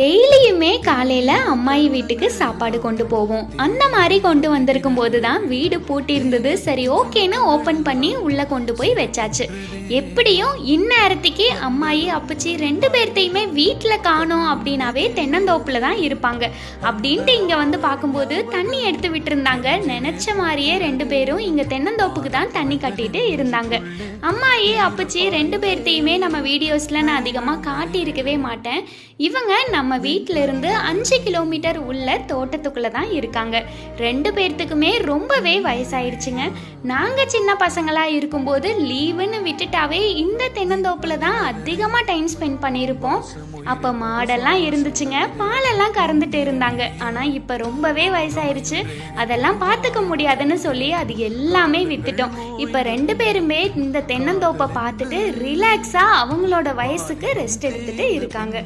டெய்லியுமே காலையில் அம்மாயி வீட்டுக்கு சாப்பாடு கொண்டு போவோம். அந்த மாதிரி கொண்டு வந்திருக்கும் போது தான் வீடு பூட்டியிருந்தது. சரி ஓகேன்னு ஓப்பன் பண்ணி உள்ளே கொண்டு போய் வச்சாச்சு. எப்படியும் இந்நேரத்துக்கு அம்மாயி அப்பச்சி ரெண்டு பேர்த்தையுமே வீட்டில் காணோம் அப்படின்னாவே தென்னந்தோப்பில் தான் இருப்பாங்க. அப்படின்ட்டு இங்கே வந்து பார்க்கும்போது தண்ணி எடுத்து விட்டுருந்தாங்க. நினச்ச மாதிரியே ரெண்டு பேரும் இங்கே தென்னந்தோப்புக்கு தான் தண்ணி கட்டிட்டு இருந்தாங்க. அம்மாயி அப்பச்சி ரெண்டு பேர்த்தையுமே நம்ம வீடியோஸில் நான் அதிகமாக காட்டியிருக்கவே மாட்டேன். இவங்க நம்ம வீட்டில இருந்து அஞ்சு கிலோமீட்டர் உள்ள தோட்டத்துக்குள்ள தான் இருக்காங்க. ரெண்டு பேர்த்துக்குமே ரொம்பவே வயசாயிடுச்சுங்க நாங்க சின்ன பசங்களா இருக்கும்போது லீவுன்னு விட்டுட்டாவே இந்த தென்னந்தோப்புல தான் அதிகமா டைம் ஸ்பெண்ட் பண்ணியிருப்போம். அப்ப மாடெல்லாம் இருந்துச்சுங்க. பாலெல்லாம் கறந்துட்டு இருந்தாங்க. ஆனா இப்ப ரொம்பவே வயசாயிருச்சு. அதெல்லாம் பார்த்துக்க முடியாதுன்னு சொல்லி அது எல்லாமே வித்துட்டோம் இப்ப ரெண்டு பேருமே இந்த தென்னந்தோப்பை பார்த்துட்டு ரிலாக்ஸா அவங்களோட வயசுக்கு ரெஸ்ட் எடுத்துட்டு இருக்காங்க.